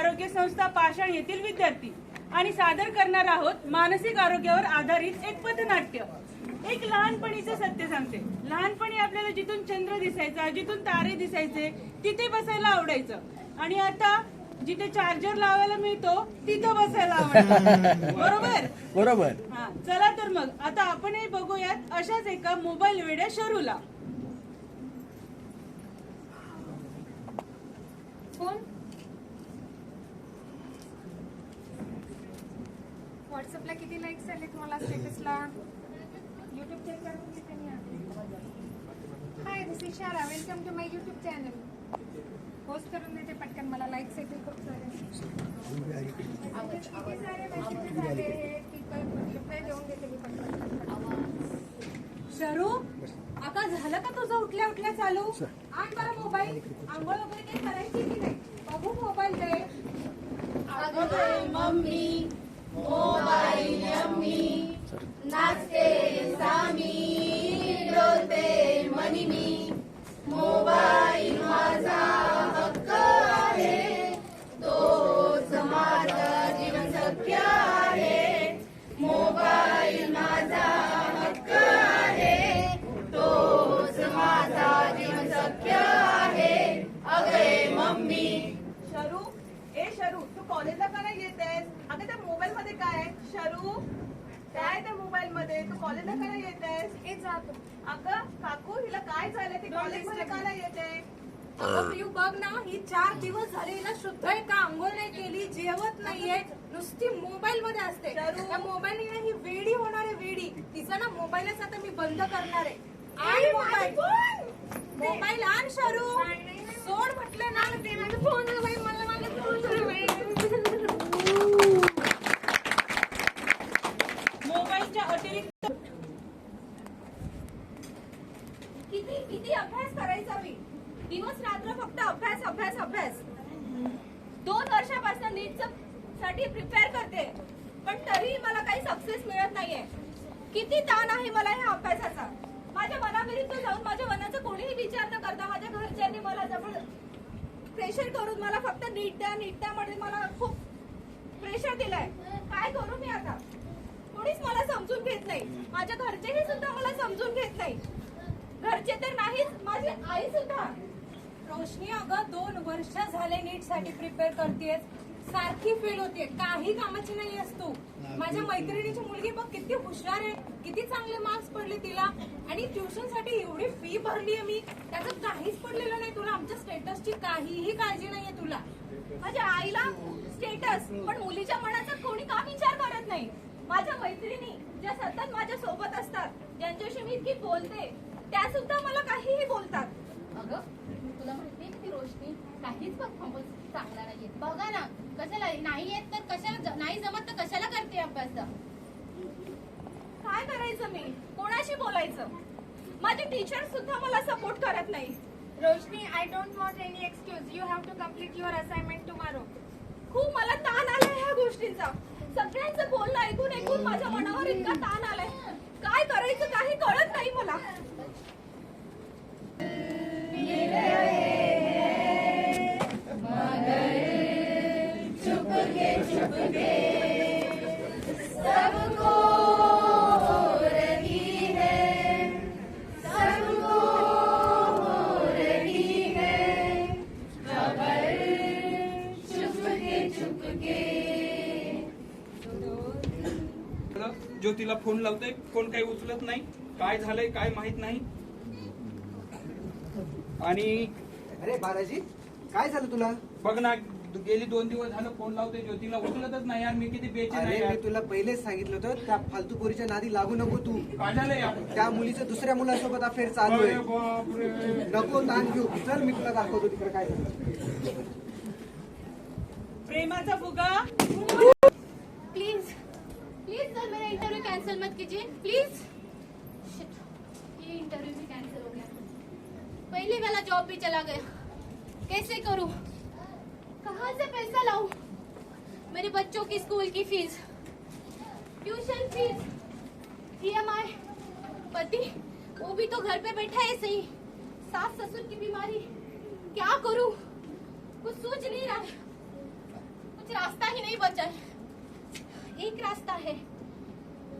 आरोग्य संस्था पाषाण येथील विद्यार्थी. आणि सादर करणार आहोत मानसिक आरोग्यावर आधारित एक पथनाट्य. एक लहानपणीचं सत्य सांगते. लहानपणी आपल्याला जिथून चंद्र दिसायचा जिथून तारे दिसायचे तिथे बसायला आवडायचं. आणि आता जिथे चार्जर लावायला मिळतो तिथं बसायला आवडतं. बरोबर? बरोबर. हा चला तर मग आता आपणही बघूयात अशाच एका मोबाईल वेड्या शरूला. कोण? व्हॉट्सअपला किती लाईक्स आले तुम्हाला स्टेटसला युट्यूब चेक करून घेते मी hi this is Shara welcome to my YouTube channel post करून देते पटकन मला लाईक्स येतील खूप सारे. किती सारे messages आले रिप्लाय देऊन देते मी पटकन. शरू? आता झालं का तुझं उठल्या उठल्या चालू? आण बरं मोबाईल आंघोळ वगैरे काही करायची की नाही? बघू मोबाईल दे मम्मी. मोबाईल यम्मी नाचते सामी डोलते मनी मी मोबाईल माझा हक्क आहे तोच माझा जीवन सख्य आहे. मोबाईल माझा हक्क आहे तोच माझा जीवन सख्य आहे. अगे मम्मी. शरू ए शरू तू कॉलेजला का नाही येतेस अगं त्या मोबाईल मध्ये काय आहे? शरू. काय आहे त्या मोबाईल मध्ये? तू कॉलेजला का नाही येतेस? हे जातो. अगं काकू हिला काय झालंय ती कॉलेजमध्ये का नाही येते? अगं प्रियू बघ ना ही चार दिवस झाले हिला शुद्ध आहे का आंघोळ नाही केली जेवत नाहीये. नुसती मोबाईल मध्ये असते. शरू. त्या मोबाईल ना ही वेडी होणार आहे वेडी. तिचा ना मोबाईलच आता मी बंद करणार आहे. आण मोबाईल मोबाईल आण शरू. सोड म्हटलं ना ते माझा फोन मला माझा फोन मोबाईलच्या अतिरिक्त किती किती अभ्यास करायचा मी दिवस रात्र फक्त अभ्यास अभ्यास अभ्यास. दोन वर्षापासून नीटसाठी प्रिपेअर करते पण तरी मला काही सक्सेस मिळत नाहीये. किती ताण आहे मला ह्या अभ्यासाचा. माझ्या मनाविरुद्ध जाऊन माझ्या मनाचा कोणीही विचार न करता माझ्या घरच्यांनी मला जवळ प्रेशर करून मला फक्त नीट द्या नीट द्या म्हणजे मला खूप प्रेशर दिलंय. काय करू मी आता? कोणीच मला समजून घेत नाही. माझ्या घरचेही सुद्धा मला समजून घेत नाही. घरचे तर नाहीच माझी आई सुद्धा. रोशनी अगं दोन वर्ष झाले नीटसाठी प्रिपेअर करतेस सारखी फेल होते काही कामाची नाही असतो माझ्या मैत्रिणीची मुलगी बघ किती हुशार आहे. किती चांगले मार्क्स पडले तिला. आणि ट्युशनसाठी एवढी फी भरली आहे मी. त्याचं काहीच पडलेलं नाही तुला. आमच्या स्टेटसची काहीही काळजी नाहीये तुला. माझ्या आईला स्टेटस पण मुलीच्या मनाचा कोणी का विचार करत नाही? माझ्या मैत्रिणी ज्या सतत माझ्या सोबत असतात ज्यांच्याशी मी इतकी बोलते त्या सुद्धा मला काहीही बोलतात. अगं तुला का ती रोशनी काहीच परफॉर्मन्स चांगला नाहीये. बघा ना कशाला नाही येत तर कशाला नाही जमत तर कशाला करते अभ्यास? काय करायचं मी? कोणाशी बोलायचं? माझे टीचर सुद्धा मला सपोर्ट करत नाही. Roshni I don't want any excuse you have to complete your assignment tomorrow खूप मला ताण आलाय ह्या गोष्टींचा. सगळ्यांचं बोलणं ऐकून ऐकून माझ्या मनावर इतका ताण आलाय. काय करायचं काही कळत नाही मला. ज्योतीला फोन लावतोय. फोन काही उचलत नाही. काय झालंय काय माहीत नाही. आणि अरे बालाजी काय झालं तुला? बघ ना गेली दोन दिवस झालं फोन लावतोय ज्योतीला उचलतच नाही यार मी किती बेचैन अरे आहे मी. तुला पहिलेच सांगितलं होतं त्या फालतू पोरीच्या नादी लागू नको तू. काय यार? त्या मुलीचं दुसऱ्या मुलासोबत अफेअर चालू अरे आहे बापरे. नको ताण घेऊ. चल मी तुला दाखवतो तिकडे काय झालं. प्रेमाचा फुगा. प्लीज प्लीज सर मेरा इंटरव्यू कैंसिल मत कीजिए. प्लीज ये इंटरव्यू भी कैंसिल हो गया. पहले वाला जॉब भी चला गया। कैसे करूँ? कहाँ से पैसा लाऊं? मेरे बच्चों की स्कूल की फ़ीस ट्यूशन फ़ीस ईएमआई पति, वो भी तो घर पे बैठा है सही। सास ससुर की बीमारी। क्या करूँ? कुछ सोच नहीं रहा। कुछ रास्ता ही नहीं बचा एक रास्ता है।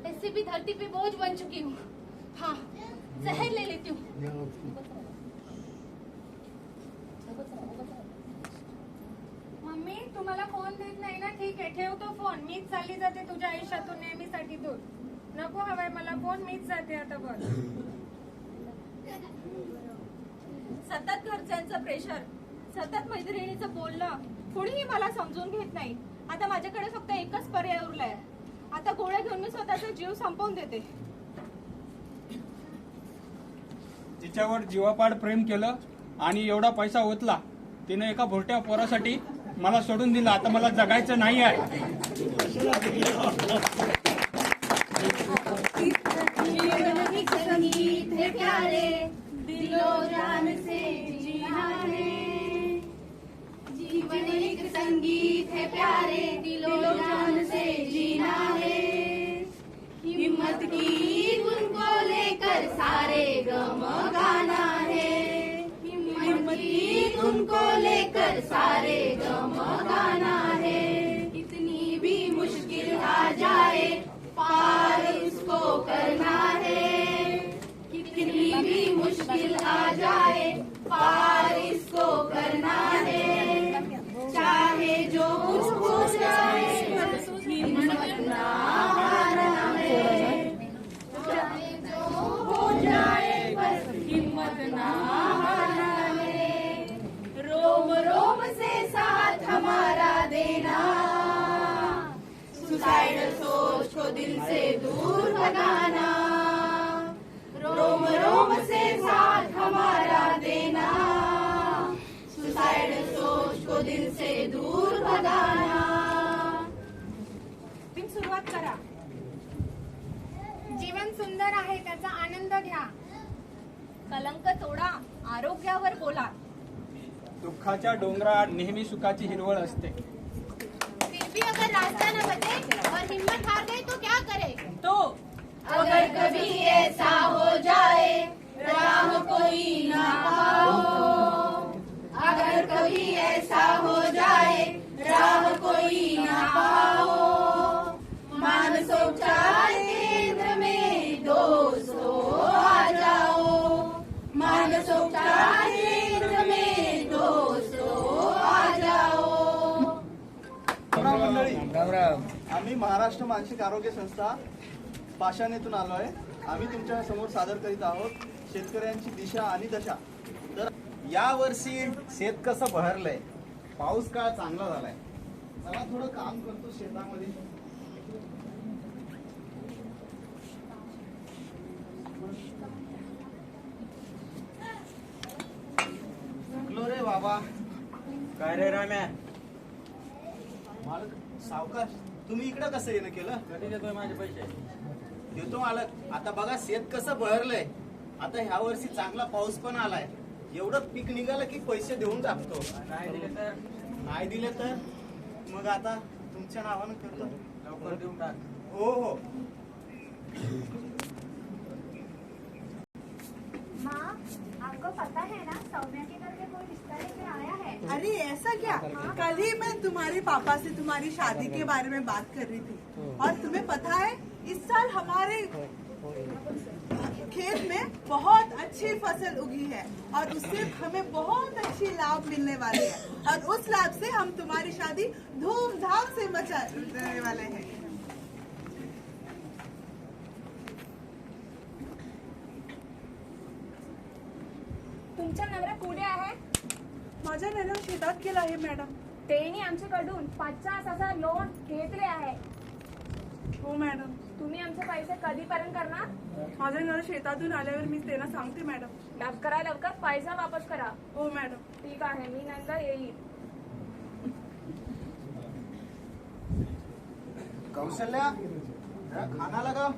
ऐसे भी धरती पे बोझ बन चुकी हूँ। हाँ जहर ले लेती हूँ। तुम्हाला फोन देत नाही ना ठीक आहे ठेव तो फोन मीच चालली जाते तुझ्या आयुष्यातून नेहमीसाठी दूर नको हवाय मला फोन मीच जाते आता बस सतत घरच्यांचं प्रेशर सतत मैत्रिणीचं बोलणं कुणीही मला समजून घेत नाही. आता माझ्याकडे फक्त एकच पर्याय उरलाय. आता गोळ्या घेऊन मी स्वतःचा जीव संपवून देते. तिच्यावर जीवापाड प्रेम केलं आणि एवढा पैसा ओतला तिने एका भोरट्या पोरासाठी मला सोडून दिलं. आता मला जगायचं नाही आहे. संगीत है प्यारे दिलो जान से जीना है जीवन एक संगीत है प्यारे दिलो जान से जीना है हिम्मत की गुन को लेकर सारे गम गाना है की धुन को लेकर सारे गम गाना है। कितनी भी मुश्किल आ जाए, पार उसको करना है। कितनी भी मुश्किल आ जाए, पार सुसाइडल सोच को दिल से दूर भगाना। रोम रोम से साथ हमारा देना। सुसाइडल सोच को दिल से दूर भगाना। तुम्ही सुरुवात करा. जीवन सुंदर आहे त्याचा आनंद घ्या. कलंक तोडा आरोग्यावर बोला. दुःखाच्या डोंगरात नेहमी सुखाची हिरवळ असते. फिर भी अगर रास्ता न बचे और हिम्मत हार गए तो क्या करे? तो अगर कभी ऐसा हो जाए राह कोई ना पाओ अगर कभी ऐसा हो जाए राह कोई ना राम मंडळी आम्ही महाराष्ट्र मानसिक आरोग्य संस्था पाषाण येथून आलो आहे आम्ही तुमच्यासमोर सादर करीत आहोत शेतकऱ्यांची दिशा आणि दशा. तर या वर्षी शेत कसं बहरलंय? पाऊस काळ चांगला झालाय. मला थोडं काम करतो शेतामध्ये. रे बाबा. काय रे राम्या? सावकाश तुम्ही इकडं कसं येणं केलं? कधी देतोय माझे पैसे? देतो मालक. आता बघा शेत कसं बहरलंय. आता ह्या वर्षी चांगला पाऊस पण आलाय. एवढं पीक निघालं की पैसे देऊन टाकतो. नाही दिले तर? नाही दिले तर? मग आता तुमच्या नावानं करतो. लवकर देऊन टाक. हो हो. आपको पता है ना सौम्या के घर में कोई रिश्ता लेकर आया है? अरे ऐसा क्या? कल ही मैं तुम्हारे पापा से तुम्हारी शादी के बारे में बात कर रही थी। और तुम्हें पता है इस साल हमारे खेत में बहुत अच्छी फ़सल उगी है और उससे हमें बहुत अच्छी लाभ मिलने वाले हैं। और उस लाभ से हम तुम्हारी शादी धूमधाम से मचाने वाले हैं। तुमचा नवरा पुढे आहे? माझ्या नवरा शेतात केला आहे मॅडम. त्यांनी आमच्याकडून पचास हजार लोन घेतले आहे. हो मॅडम. तुम्ही आमचे पैसे कधीपर्यंत करणार? माझ्या नवरा शेतातून आल्यावर मी त्यांना सांगते मॅडम. लवकरात लवकर. पैसा वापस करा. हो मॅडम. ठीक आहे मी नंतर येईल. कौशल्या जरा खाना लगाओ.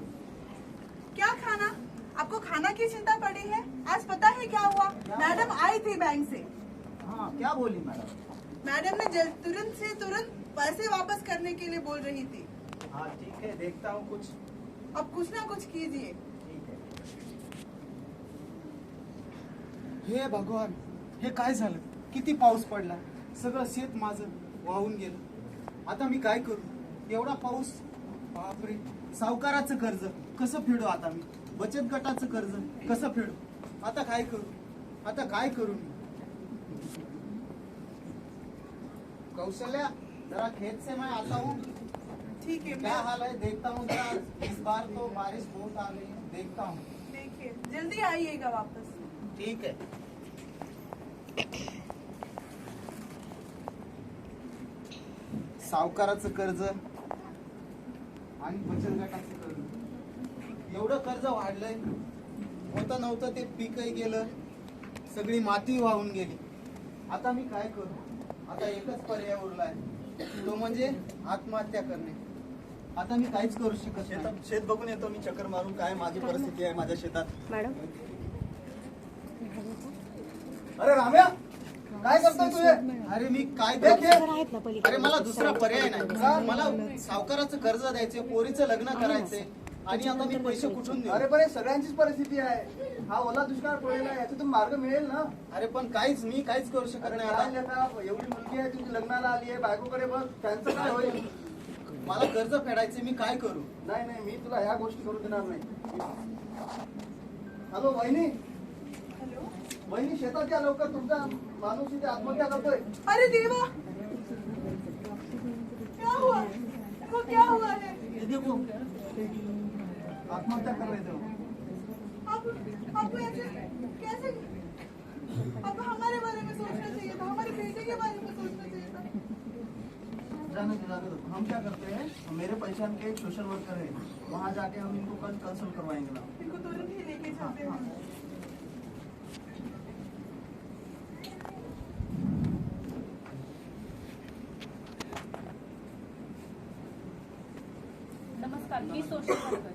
क्या खाना? आपको खाना की चिंता पड़ी है? आज पता है क्या हुआ? मैडम आई थी बैंक से। हाँ क्या बोली मैडम? मैडम ने जल, तुरंत से तुरंत पैसे वापस करने के लिए बोल रही थी। हाँ ठीक है देखता हूँ कुछ। अब कुछ ना कुछ कीजिए। है। हे भगवान हे काय झालं? किती पाऊस पडला? सगळं शेत माझं वाहून गेलं. आता मी काय करू? एवढा पाऊस? बापरे सावकाराचं कर्ज. कसं फेडू आता मी? बचत गटाचं कर्ज कसं फेडू? आता काय करू? आता काय करू मी? कौशल्या जरा खेत से मैं आता हूँ. ठीक है क्या हाल है? देखता हूँ जरा इस बार तो बारिश बहुत आ गई है। देखता हूँ। देखिए जल्दी आइएगा वापस। ठीक है। सावकाराचं कर्ज आणि बचत गटाचं एवढं कर्ज वाढलंय. होतं नव्हतं ते पीकही गेलं सगळी माती वाहून गेली. आता मी काय करू? आता एकच पर्याय उरलाय. तो म्हणजे आत्महत्या करणे. आता मी काहीच करू शकत नाही. शेतात शेत बघून येतो मी चक्कर मारून काय माझी परिस्थिती आहे माझ्या शेतात. मॅडम. अरे राम्या काय करतोय तुझे अरे मी काय देख करू? ये. अरे मला दुसरा पर्याय नाही. मला सावकाराचं कर्ज द्यायचे पोरीचं लग्न करायचंय. आणि आता मी पैसे कुठून देऊ? अरे पण हे सगळ्यांचीच परिस्थिती आहे. हा ओला दुष्काळ पडलेला आहे याच्यातून मार्ग मिळेल ना? अरे पण काहीच मी काहीच करू शकत नाही आता. लेका, एवढी मुलगी आहे तुझी लग्नाला आली आहे बायकोकडे बघ त्यांचं काय होईल? मला कर्ज फेडायचे मी काय करू? नाही नाही मी तुला ह्या गोष्टी करू देणार नाही. हॅलो वहिनी? हेलो? वहिनी शेतात या लवकर तुमचा माणूस इथे आत्महत्या करतोय. अरे देवा! क्या हुआ? वो क्या हुआ? हे देखो. आत्महत्या कर रहे थे वो. आप आपको ऐसे कैसे आपको हमारे बारे में सोचना चाहिए था हमारे बेटे के बारे में सोचना चाहिए था। जाने दो जाने दो। हम क्या करते हैं मेरे पहचान के एक सोशल वर्कर है। वहाँ जाके हम इनको कल कंसल्ट करवाएंगे ना। इनको तुरंत ही लेके चलते हैं नमस्कार मी सोशल वर्कर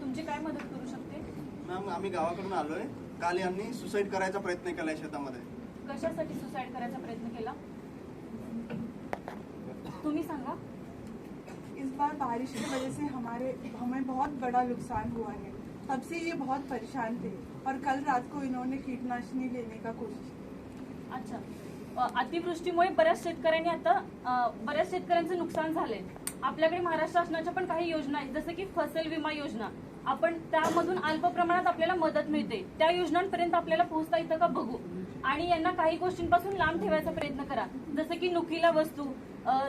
तुमची काय मदत करू शकते मॅम आम्ही गावाकडून आलोय. काल यांनी सुसाईड करायचा प्रयत्न केलाय शेतामध्ये. कशासाठी सुसाईड करायचा प्रयत्न केला? तुम्ही सांगा. इस बार बारिश की वजह से हमारे हमें बहुत बड़ा नुकसान हुआ है। तब से ये बहुत परेशान थे और कल रात को इन्होंने कीटनाशनी लेने का कोशिश की। अच्छा. अ, अतिवृष्टीमुळे बऱ्याच शेतकऱ्यांनी आता अ, बऱ्याच शेतकऱ्यांचं नुकसान झालंय. आपल्याकडे महाराष्ट्र शासनाच्या पण काही योजना आहेत जसं की फसल विमा योजना. आपण त्यामधून अल्प प्रमाणात आपल्याला मदत मिळते. त्या योजनांपर्यंत आपल्याला पोहोचता येतं का बघू. आणि यांना काही गोष्टींपासून लांब ठेवायचा प्रयत्न करा. जसं की नुकीला वस्तू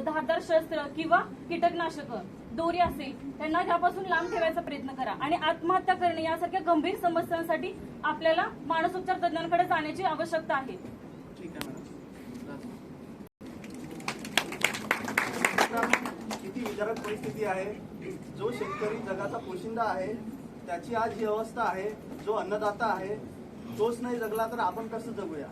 धारदार शस्त्र किंवा कीटकनाशक दोरी असेल त्यांना त्यापासून लांब ठेवायचा प्रयत्न करा. आणि आत्महत्या करणे यासारख्या गंभीर समस्यांसाठी आपल्याला मानसोपचार तज्ञांकडे जाण्याची आवश्यकता आहे. ठीक आहे मॅडम. किती परिस्थिती आहे? जो शेतकरी जगाचा पोशिंदा आहे त्याची आज ही अवस्था आहे जो अन्नदाता आहे तोच नाही जगला तर आपण कसं जगूया?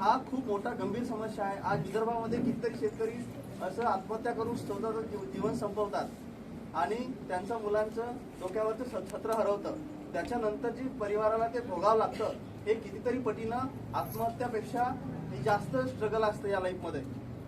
हा खूप मोठा गंभीर समस्या आहे. आज विदर्भामध्ये कितीतरी शेतकरी असं आत्महत्या करून स्वतःचं जीव- जीवन संपवतात आणि त्यांच्या मुलांचं डोक्यावरचं सत्र छत्र हरवतं. त्याच्यानंतर जी परिवाराला ते भोगावं लागतं हे कितीतरी पटीनं आत्महत्यापेक्षा जास्त स्ट्रगल असतं या लाईफमध्ये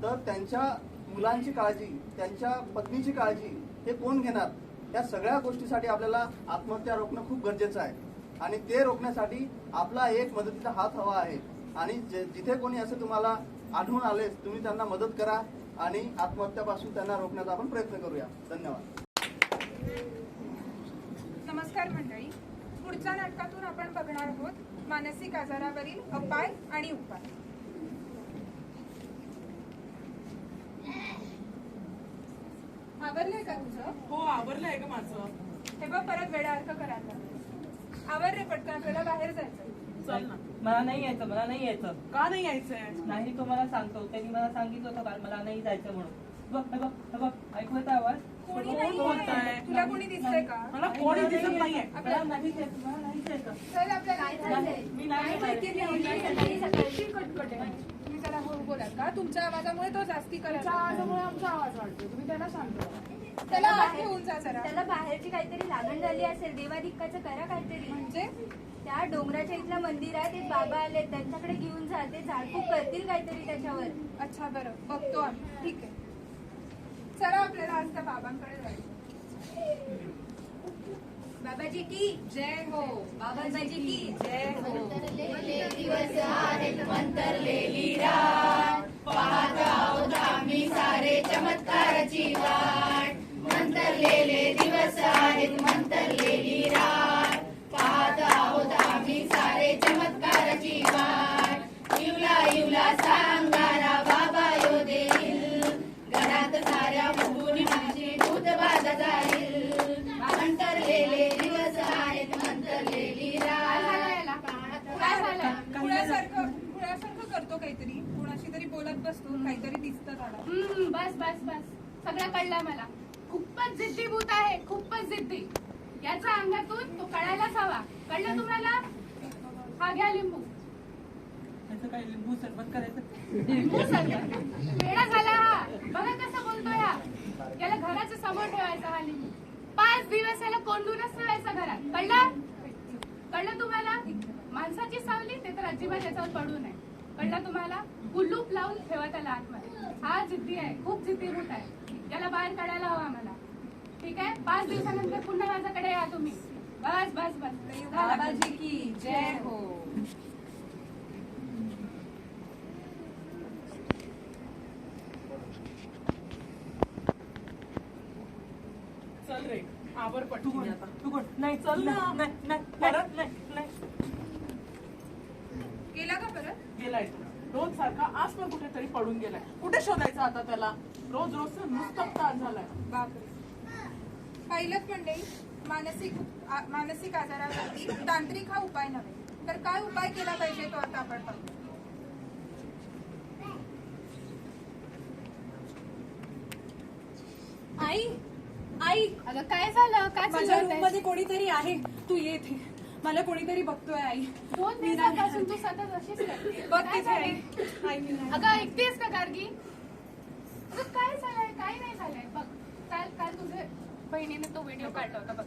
तर त्यांच्या मुलांची काळजी त्यांच्या पत्नीची काळजी हे कोण घेणार? या सगळ्या गोष्टीसाठी आपल्याला आत्महत्या रोखणं खूप गरजेचं आहे. आणि ते रोखण्यासाठी आपला एक मदतीचा हात हवा आहे. आणि जे- जिथे कोणी असं तुम्हाला आढळून आले तुम्ही त्यांना मदत करा आणि आत्महत्यापासून त्यांना रोखण्याचा आपण प्रयत्न करूया. धन्यवाद. नमस्कार मंडळी. पुढच्या नाटकातून आपण बघणार आहोत मानसिक आजारावरील अपाय आणि उपाय. आवरलंय का तुझं? हो आवरलंय का माझं. हे बघ परत वेळासारखं करायला. आवर रे पटकन आपल्याला बाहेर जायचं चल ना. मला नाही यायचं मला नाही यायचं. का नाही यायचंय? नाही तो मला सांगतो. त्यांनी मला सांगितलं होतं काल मला नाही जायचं म्हणून. बघ हे बघ हे बघ ऐकू येतं आवाज? कोणी कोण नाही बोलतंय? तुला कोणी दिसतंय का? मला कोणी दिसत नाहीये. मला मला चल आपल्याला मी नाही माहिती येणार. कटकट आहे. बोलात का? तुमच्या आवाजामुळे तो जास्ती करायचा आवाजामुळे आमचा आवाज वाढतो तुम्ही त्याला सांगतो त्याला आत घेऊन जा जरा. त्याला बाहेरची काहीतरी लागण झाली असेल देवादिक्काचं करा काहीतरी. म्हणजे? त्या डोंगराच्या इथलं मंदिर आहे ते बाबा आले त्यांच्याकडे घेऊन जा ते झाडफूक करतील काहीतरी त्याच्यावर. अच्छा बरं. बघतो आम्ही. ठीक आहे. चला आपल्याला आज त्या बाबांकडे जायचं. बाबाजी की जय हो. बाबाजी की जय हो. दिवस आहेत मंतरलेली रात. पाहत आहोत आम्ही सारे चमत्काराची वाट. मंतरलेले दिवस आहेत काहीतरी. कोणाशी तरी बोलत बसतो काहीतरी दिसतं त्याला. हम्म, बस बस बस. सगळं कळलं मला. खूपच जिद्दी भूत आहे खूपच जिद्दी. याच्या अंगातून तो कळायलाच हवा. कळलं तुम्हाला? हा घ्या लिंबू. त्याचं काय लिंबू सरबत करायचं? लिंबू सरबत? वेडा झाला हा. बघा कसं बोलतोय हा. याला घराच्या समोर ठेवायचा हा लिंबू. पाच दिवस याला कोंडूनच ठेवायचा घरात. कळलं? कळलं तुम्हाला? माणसाची सावली ते तर अजिबात याच्यावर पडू नये. कळलं तुम्हाला? कुलूप लावून ठेवा त्याला आतमध्ये. हा जिद्दी आहे खूप जिद्दी भूत आहे. याला बाहेर काढायला हवा मला. ठीक आहे? पाच दिवसानंतर पुन्हा माझ्याकडे या तुम्ही. बस बस बस. बाबाजी की जय हो. चल रे आवर आता तू कोण? नाही चल ना. नाही नाही परत नाही नाही गेला का परत गेलाय तो रोज सारखा आज पण कुठेतरी पडून गेलाय. कुठे शोधायचा आता त्याला? रोज रोज नुसतं त्रास झालाय. बापरे. पहिलंच मंडळी मानसिक आ- मानसिक आजारावरती तांत्रिक हा उपाय नव्हे. तर काय उपाय केला पाहिजे तो आता आपण पाहू आई आई अगं काय झालं? काय माझ्या रूम? मध्ये कोणीतरी आहे. तू ये इथे. मला कोणीतरी बघतोय आई. दोन दिवसापासून तू सतत अशीच करते बघ काय तिथे झालंय? आई आई मी नाही. अगं ऐकतेस का गार्गी? अगं काय झालंय? काय नाही झालंय? बघ काल काल तुझे बहिणीने तो व्हिडिओ काढला होता बघ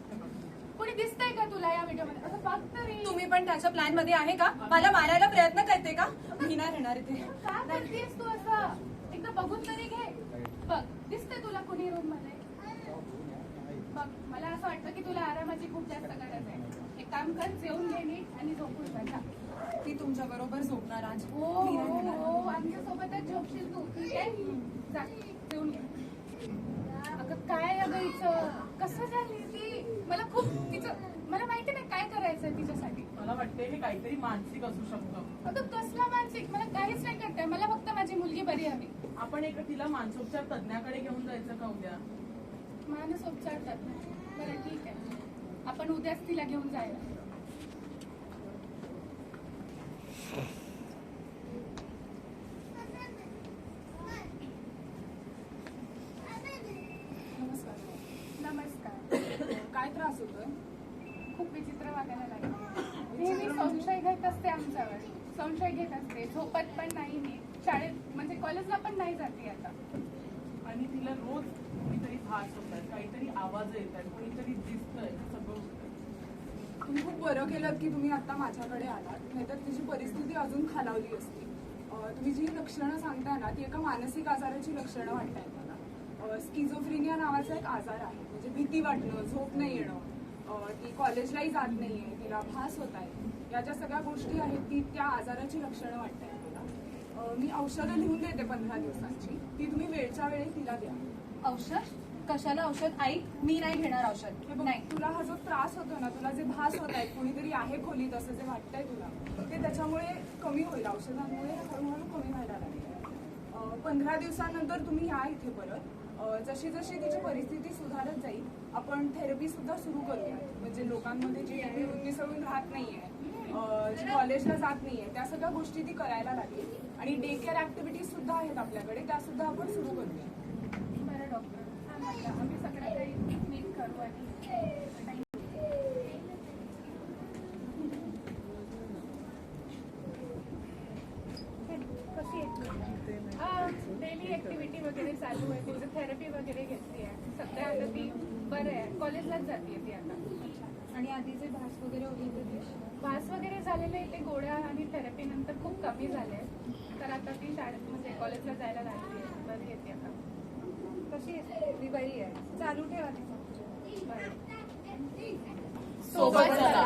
कोणी दिसतंय का तुला या व्हिडिओमध्ये? बघ तरी. तुम्ही पण त्याच्या प्लॅनमध्ये आहे का? मला मारायला प्रयत्न करते का? मी नाही राहणार इथे. का करतेस तू असं? एकदा बघून तरी घे. बघ दिसतंय तुला कोणी रूममध्ये? बघ मला असं वाटतं की तुला आरामाची खूप जास्त गरज आहे. एक काम कर जेवून घे नीट आणि झोपून जा जा. ती तुमच्या बरोबर झोपणार आज. हो मी नाही हो राहणार. हो आमच्या सोबतच झोपशील तू. ठीक आहे? जा जेवून घे. अगं काय अगं हिचं कसं झाली ती? मला खूप तिचं मला माहिती नाही काय करायचं तिच्यासाठी. मला वाटते हे काहीतरी मानसिक असू शकतं. अगं कसला मानसिक? मला काहीच नाही करताय मला फक्त माझी मुलगी बरी हवी. आपण एक तिला मानसोपचार तज्ञाकडे घेऊन जायचं का उद्या? मानसोपचार तज्ञ बरं ठीक आहे. आपण उद्याच तिला घेऊन जायला. नमस्कार. नमस्कार. काय त्रास होतोय? खूप विचित्र वागायला लागले. नेहमी संशय घेत असते आमच्यावर. संशय घेत असते. झोपत पण नाही मी. शाळेत म्हणजे कॉलेजला पण नाही जाते आता. आणि तिला रोज कोणीतरी भास होत आहेत काहीतरी आवाज येत आहेत कोणीतरी दिसतंय. खूप बरं केलं की तुम्ही आता माझ्याकडे आलात. नाहीतर तिची परिस्थिती अजून खालावली असती. तुम्ही जी लक्षणं सांगताय ना ती एका मानसिक आजाराची लक्षणं वाटतायत मला. स्किझोफ्रिनिया नावाचा एक आजार आहे. म्हणजे भीती वाटणं झोप नाही येणं ती कॉलेजलाही जात नाहीये तिला भास होत आहे या ज्या सगळ्या गोष्टी आहेत ती त्या आजाराची लक्षणं वाटतायत मला. मी औषधं लिहून देते पंधरा दिवसांची. ती तुम्ही वेळच्या वेळी तिला द्या. औषध? कशाला औषध? आई मी नाही घेणार औषध. हे बघ, तुला हा जो त्रास होतो ना तुला जे भास होत आहेत कोणीतरी आहे खोलीत असं जे वाटतंय तुला ते त्याच्यामुळे कमी होईल. औषधांमुळे हळूहळू कमी व्हायला लागेल पंधरा दिवसानंतर तुम्ही या इथे परत. जशी जशी तिची परिस्थिती सुधारत जाईल आपण थेरपी सुद्धा सुरू करूया म्हणजे लोकांमध्ये जी मिसळून राहत नाहीये कॉलेजला जात नाहीये त्या सगळ्या गोष्टी ती करायला लागेल. आणि डे केअर ऍक्टिव्हिटीज सुद्धा आहेत आपल्याकडे त्या सुद्धा आपण सुरू करूया बरं डॉक्टर हा म्हटलं आम्ही सगळं काही नीट करू आणि डेली ऍक्टिव्हिटी वगैरे चालू आहे तिचं थेरपी वगैरे घेतली आहे सध्या आता ती बरं आहे कॉलेजलाच जाते ती आता आणि आधीचे भास वगैरे होते भास वगैरे झालेले ते गोळ्या आणि थेरपी नंतर खूप कमी झाले. तर आता ती शाळेत म्हणजे कॉलेजला जायला लागली आहे. बरी येते आता. कशी बरी आहे. चालू ठेवा तिचं. बरं सोबत चला.